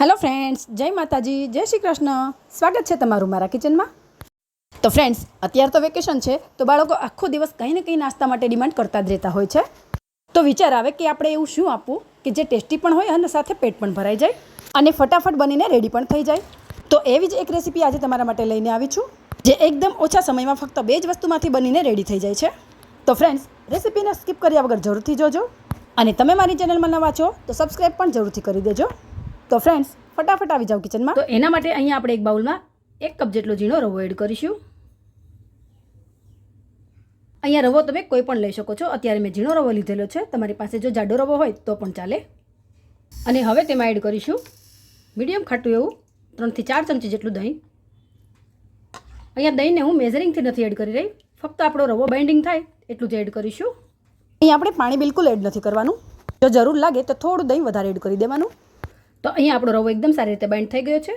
Hello friends જય માતાજી, જય શ્રી કૃષ્ણ. સ્વાગત છે તમારું મારા કિચનમાં. તો ફ્રેન્ડ્સ અત્યારે તો વેકેશન છે, તો બાળકો આખો દિવસ કંઈ ને કંઈ નાસ્તા માટે ડિમાન્ડ કરતા જ રહેતા હોય છે. તો વિચાર આવે કે આપણે એવું શું આપવું કે જે ટેસ્ટી પણ હોય અને સાથે પેટ પણ ભરાઈ જાય અને ફટાફટ બનીને રેડી પણ થઈ જાય. તો એવી જ એક રેસીપી આજે તમારા માટે લઈને આવી છું, જે એકદમ ઓછા સમયમાં ફક્ત બે જ વસ્તુમાંથી બનીને રેડી થઈ જાય છે. તો ફ્રેન્ડ્સ રેસીપીને સ્કીપ કર્યા વગર જરૂરથી જોજો. અને તમે મારી ચેનલમાં નવા છો, તો સબસ્ક્રાઈબ પણ જરૂરથી કરી દેજો. તો ફ્રેન્ડ્સ ફટાફટ આવી જાઓ કિચનમાં તો એના માટે અહીંયા આપણે એક બાઉલમાં એક કપ જેટલો ઝીણો રવો એડ કરીશું. અહીંયા રવો તમે કોઈ પણ લઈ શકો છો. અત્યારે મેં ઝીણો રવો લીધેલો છે. તમારી પાસે જો જાડો રવો હોય તો પણ ચાલે. અને હવે તેમાં એડ કરીશું મીડિયમ ખાટું એવું ત્રણથી ચાર ચમચી જેટલું દહીં. અહીંયા દહીંને હું મેઝરિંગથી નથી એડ કરી રહી. ફક્ત આપણો રવો બાઇન્ડિંગ થાય એટલું જ એડ કરીશું. અહીં આપણે પાણી બિલકુલ એડ નથી કરવાનું. જો જરૂર લાગે તો થોડું દહીં વધારે એડ કરી દેવાનું. તો અહીંયા આપણો રવો એકદમ સારી રીતે બાઇન્ડ થઈ ગયો છે.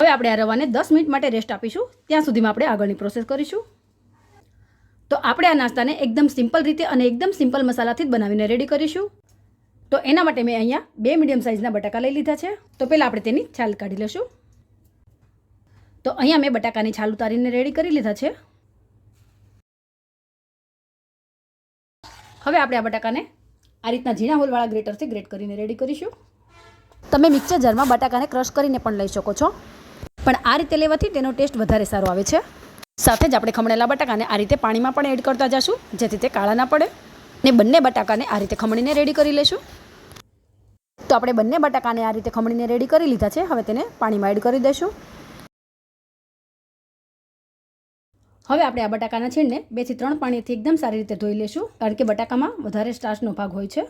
હવે આપણે આ રવાને દસ મિનિટ માટે રેસ્ટ આપીશું. ત્યાં સુધીમાં આપણે આગળની પ્રોસેસ કરીશું. તો આપણે આ નાસ્તાને એકદમ સિમ્પલ રીતે અને એકદમ સિમ્પલ મસાલાથી જ બનાવીને રેડી કરીશું. તો એના માટે મેં અહીંયા બે મીડિયમ સાઇઝના બટાકા લઈ લીધા છે. તો પહેલાં આપણે તેની છાલ કાઢી લઈશું. તો અહીંયા મેં બટાકાની છાલ ઉતારીને રેડી કરી લીધા છે. હવે આપણે આ બટાકાને આ રીતના ઝીણા હોલવાળા ગ્રેટરથી ગ્રેટ કરીને રેડી કરીશું. તમે મિક્સર જારમાં બટાકાને ક્રશ કરીને પણ લઈ શકો છો. પણ આ રીતે લેવાથી તેનો ટેસ્ટ વધારે સારો આવે છે. સાથે જ આપણે ખમણેલા બટાકાને આ રીતે પાણીમાં પણ એડ કરતા જશું, જેથી તે કાળા ના પડે. ને બંને બટાકાને આ રીતે ખમણીને રેડી કરી લેશું. તો આપણે બંને બટાકાને આ રીતે ખમણીને રેડી કરી લીધા છે. હવે તેને પાણીમાં એડ કરી દઈશું હવે આપણે આ બટાકાના છીણને બેથી ત્રણ પાણીથી એકદમ સારી રીતે ધોઈ લેશું, કારણ કે બટાકામાં વધારે સ્ટાર્ચનો ભાગ હોય છે.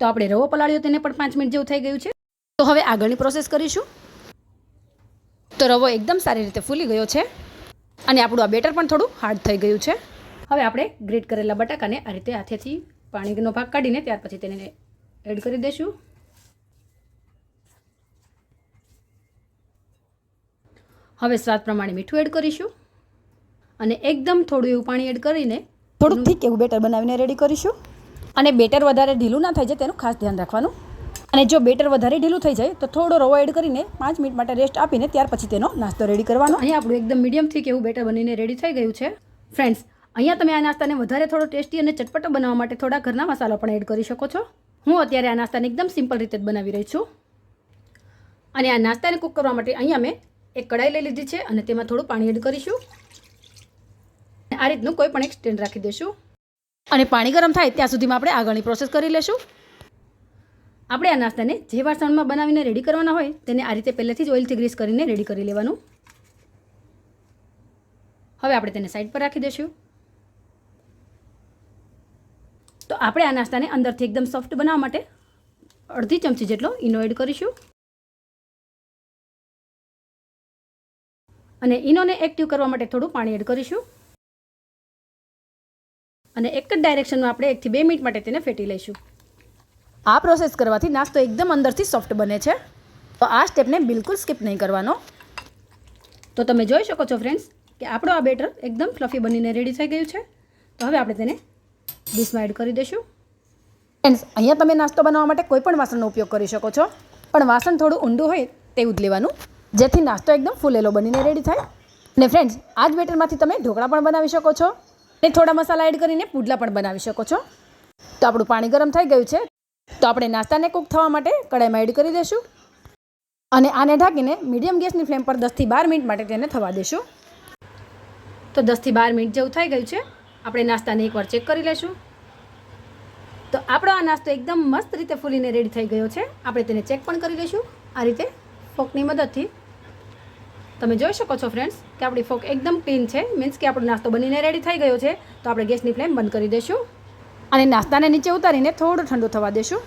તો આપણે રવો પલાળ્યો તેને પણ પાંચ મિનિટ જેવું થઈ ગયું છે. તો હવે આગળની પ્રોસેસ કરીશું. તો રવો એકદમ સારી રીતે ફૂલી ગયો છે અને આપણું આ બેટર પણ થોડું હાર્ડ થઈ ગયું છે. હવે આપણે ગ્રેટ કરેલા બટાકાને આ રીતે હાથેથી પાણીનો ભાગ કાઢીને ત્યાર પછી તેને એડ કરી દઈશું. હવે સ્વાદ પ્રમાણે મીઠું એડ કરીશું અને એકદમ થોડું એવું પાણી એડ કરીને થોડુંક ઠીક એવું બેટર બનાવીને રેડી કરીશું. અને બેટર વધારે ઢીલું ના થઈ જાય તેનું ખાસ ધ્યાન રાખવાનું. અને જો બેટર વધારે ઢીલું થઈ જાય તો થોડો રવો એડ કરીને પાંચ મિનિટ માટે રેસ્ટ આપીને ત્યાર પછી તેનો નાસ્તો રેડી કરવાનો. અહીંયા આપણું એકદમ મીડિયમ થીક એવું બેટર બનીને રેડી થઈ ગયું છે. ફ્રેન્ડ્સ અહીંયા તમે આ નાસ્તાને વધારે થોડો ટેસ્ટી અને ચટપટો બનાવવા માટે થોડા ઘરના મસાલા પણ એડ કરી શકો છો. હું અત્યારે આ નાસ્તાને એકદમ સિમ્પલ રીતે જ બનાવી રહી છું. અને આ નાસ્તાને કૂક કરવા માટે અહીંયા મેં એક કડાઈ લઈ લીધી છે અને તેમાં થોડું પાણી એડ કરીશું. આ રીતનું કોઈ પણ એક સ્ટેન્ડ રાખી દઈશું. અને પાણી ગરમ થાય ત્યાં સુધીમાં આપણે આગળની પ્રોસેસ કરી લેશું. આપણે આ નાસ્તાને જે વાસણમાં બનાવીને રેડી કરવાના હોય તેને આ રીતે પહેલેથી જ ઓઇલથી ગ્રીસ કરીને રેડી કરી લેવાનું. હવે આપણે તેને સાઈડ પર રાખી દઈશું. તો આપણે આ નાસ્તાને અંદરથી એકદમ સોફ્ટ બનાવવા માટે અડધી ચમચી જેટલો ઈનો એડ કરીશું. અને ઈનોને એક્ટિવ કરવા માટે થોડું પાણી એડ કરીશું. અને એક જ ડાયરેક્શનમાં આપણે એકથી બે મિનિટ માટે તેને ફેટી લઈશું. આ પ્રોસેસ કરવાથી નાસ્તો એકદમ અંદરથી સોફ્ટ બને છે. તો આ સ્ટેપને બિલકુલ સ્કીપ નહીં કરવાનો. તો તમે જોઈ શકો છો ફ્રેન્ડ્સ કે આપણો આ બેટર એકદમ ફ્લફી બનીને રેડી થઈ ગયું છે. તો હવે આપણે તેને ડીશમાં એડ કરી દઈશું. ફ્રેન્ડ્સ અહીંયા તમે નાસ્તો બનાવવા માટે કોઈ પણ વાસણનો ઉપયોગ કરી શકો છો. પણ વાસણ થોડું ઊંડું હોય તેવું જ લેવાનું. જેથી નાસ્તો એકદમ ફૂલેલો બનીને રેડી થાય. અને ફ્રેન્ડ્સ આ જ બેટરમાંથી તમે ઢોકળા પણ બનાવી શકો છો. અને થોડા મસાલા એડ કરીને પુડલા પણ બનાવી શકો છો. તો આપણું પાણી ગરમ થઈ ગયું છે. તો આપણે નાસ્તાને કૂક થવા માટે કડાઈમાં એડ કરી દઈશું. અને આને ઢાંકીને મીડિયમ ગેસની ફ્લેમ પર દસથી બાર મિનિટ માટે તેને થવા દઈશું. તો દસથી બાર મિનિટ જેવું થઈ ગયું છે. આપણે નાસ્તાને એકવાર ચેક કરી લઈશું. તો આપણો આ નાસ્તો એકદમ મસ્ત રીતે ફૂલીને રેડી થઈ ગયો છે. આપણે તેને ચેક પણ કરી લઈશું. આ રીતે ફોકની મદદથી. તમે જોઈ શકો છો ફ્રેન્ડ્સ કે આપણી ફોક એકદમ ક્લીન છે મીન્સ કે આપણો નાસ્તો બનીને રેડી થઈ ગયો છે, તો આપણે ગેસની ફ્લેમ બંધ કરી દઈશું અને નાસ્તાને નીચે ઉતારીને થોડું ઠંડુ થવા દેશું.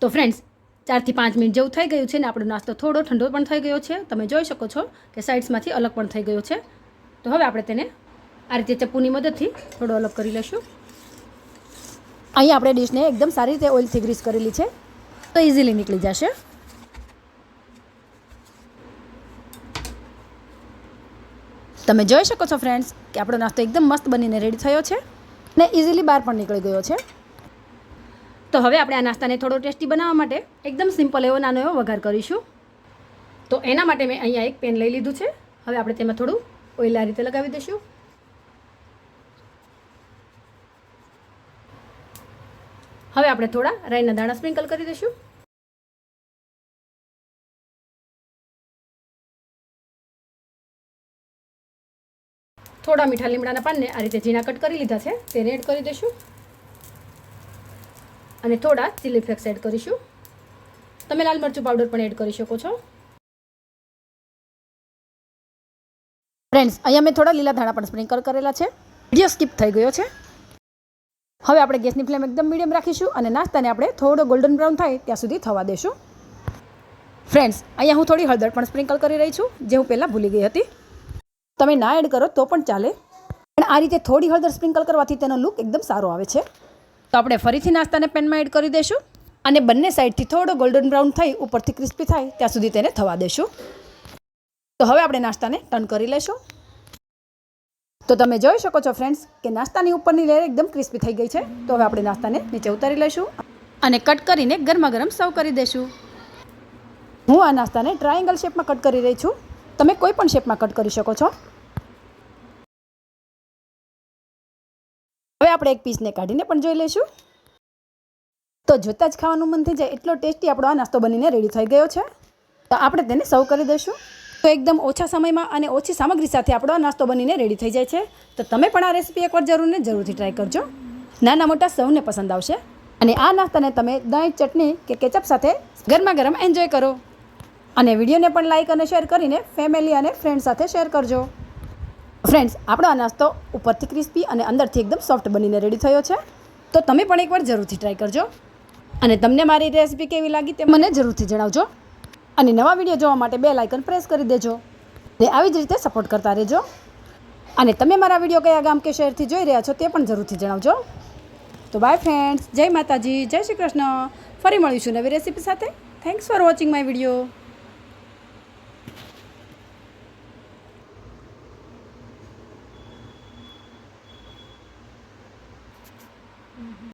તો ફ્રેન્ડ્સ ચારથી પાંચ મિનિટ જેવું થઈ ગયું છે ને આપણો નાસ્તો થોડો ઠંડો પણ થઈ ગયો છે. તમે જોઈ શકો છો કે સાઇડ્સમાંથી અલગ પણ થઈ ગયો છે. તો હવે આપણે તેને આ રીતે ચપ્પુની મદદથી થોડો અલગ કરી લઈશું અહીં આપણે ડીશને એકદમ સારી રીતે ઓઇલથી ગ્રીસ કરેલી છે. તો ઇઝીલી નીકળી જશે. તમે જોઈ શકો છો ફ્રેન્ડ્સ કે આપણો નાસ્તો એકદમ મસ્ત બનીને રેડી થયો છે ને ઇઝીલી બહાર પણ નીકળી ગયો છે. તો હવે આપણે આ નાસ્તાને થોડો ટેસ્ટી બનાવવા માટે એકદમ સિમ્પલ એવો નાનો એવો વઘાર કરીશું. તો એના માટે મેં અહીંયા એક પેન લઈ લીધું છે. હવે આપણે તેમાં થોડું ઓઇલ આ રીતે લગાવી દઈશું. હવે આપણે થોડા રાઈના દાણા સ્પ્રિંકલ કરી દઈશું. થોડા મીઠા લીમડાના પાનને આ રીતે ઝીણા કટ કરી લીધા છે. તેને એડ કરી દઈશું. અને થોડા ચીલી ફ્લેક્સ એડ કરીશું. તમે લાલ મરચું પાવડર પણ એડ કરી શકો છો. ફ્રેન્ડ્સ અહીંયા મેં થોડા લીલા ધાણા પણ સ્પ્રિંકલ કરેલા છે. વીડિયો સ્કીપ થઈ ગયો છે. હવે આપણે ગેસની ફ્લેમ એકદમ મીડિયમ રાખીશું અને નાસ્તાને આપણે થોડો ગોલ્ડન બ્રાઉન થાય ત્યાં સુધી થવા દેશું. ફ્રેન્ડ્સ અહીંયા હું થોડી હળદર પણ સ્પ્રિંકલ કરી રહી છું, જે હું પહેલાં ભૂલી ગઈ હતી. તમે ના એડ કરો તો પણ ચાલે. પણ આ રીતે થોડી હળદર સ્પ્રિંકલ કરવાથી તેનો લુક એકદમ સારો આવે છે. તો આપણે ફરીથી નાસ્તાને પેનમાં એડ કરી દઈશું અને બંને સાઈડથી થોડો ગોલ્ડન બ્રાઉન થઈ ઉપરથી ક્રિસ્પી થાય ત્યાં સુધી તેને થવા દેશું. તો હવે આપણે નાસ્તાને ટર્ન કરી લઈશું તો તમે જોઈ શકો છો ફ્રેન્ડ્સ કે નાસ્તાની ઉપરની લેયર એકદમ ક્રિસ્પી થઈ ગઈ છે. તો હવે આપણે નાસ્તાને નીચે ઉતારી લઈશું અને કટ કરીને ગરમા ગરમ સર્વ કરી દઈશું હું આ નાસ્તાને ટ્રાયેંગલ શેપમાં કટ કરી રહી છું. તમે કોઈ પણ શેપમાં કટ કરી શકો છો. હવે આપણે એક પીસને કાઢીને પણ જોઈ લઈશું. તો જોતાં જ ખાવાનું મન થઈ જાય. એટલો ટેસ્ટી આપણો આ નાસ્તો બનીને રેડી થઈ ગયો છે. તો આપણે તેને સર્વ કરી દઈશું. તો એકદમ ઓછા સમયમાં અને ઓછી સામગ્રી સાથે આપણો આ નાસ્તો બનીને રેડી થઈ જાય છે. તો તમે પણ આ રેસીપી એકવાર જરૂર ને જરૂરથી ટ્રાય કરજો. નાના મોટા સૌને પસંદ આવશે. અને આ નાસ્તાને તમે દહીં ચટણી કે કેચઅપ સાથે ગરમા ગરમ એન્જોય કરો. અને વિડીયોને પણ લાઇક અને શેર કરીને ફેમિલી અને ફ્રેન્ડ સાથે શેર કરજો. ફ્રેન્ડ્સ આપણો આ નાસ્તો ઉપરથી ક્રિસ્પી અને અંદરથી એકદમ સોફ્ટ બનીને રેડી થયો છે. તો તમે પણ એકવાર જરૂરથી ટ્રાય કરજો. અને તમને મારી રેસીપી કેવી લાગી તે મને જરૂરથી જણાવજો. અને નવા વીડિયો જોવા માટે બે લાઇકન પ્રેસ કરી દેજો. ને આવી જ રીતે સપોર્ટ કરતા રહેજો. અને તમે મારા વીડિયો કયા ગામ કે શહેરથી જોઈ રહ્યા છો તે પણ જરૂરથી જણાવજો. તો બાય ફ્રેન્ડ્સ જય માતાજી, જય શ્રી કૃષ્ણ. ફરી મળીશું નવી રેસીપી સાથે. Thanks for watching my video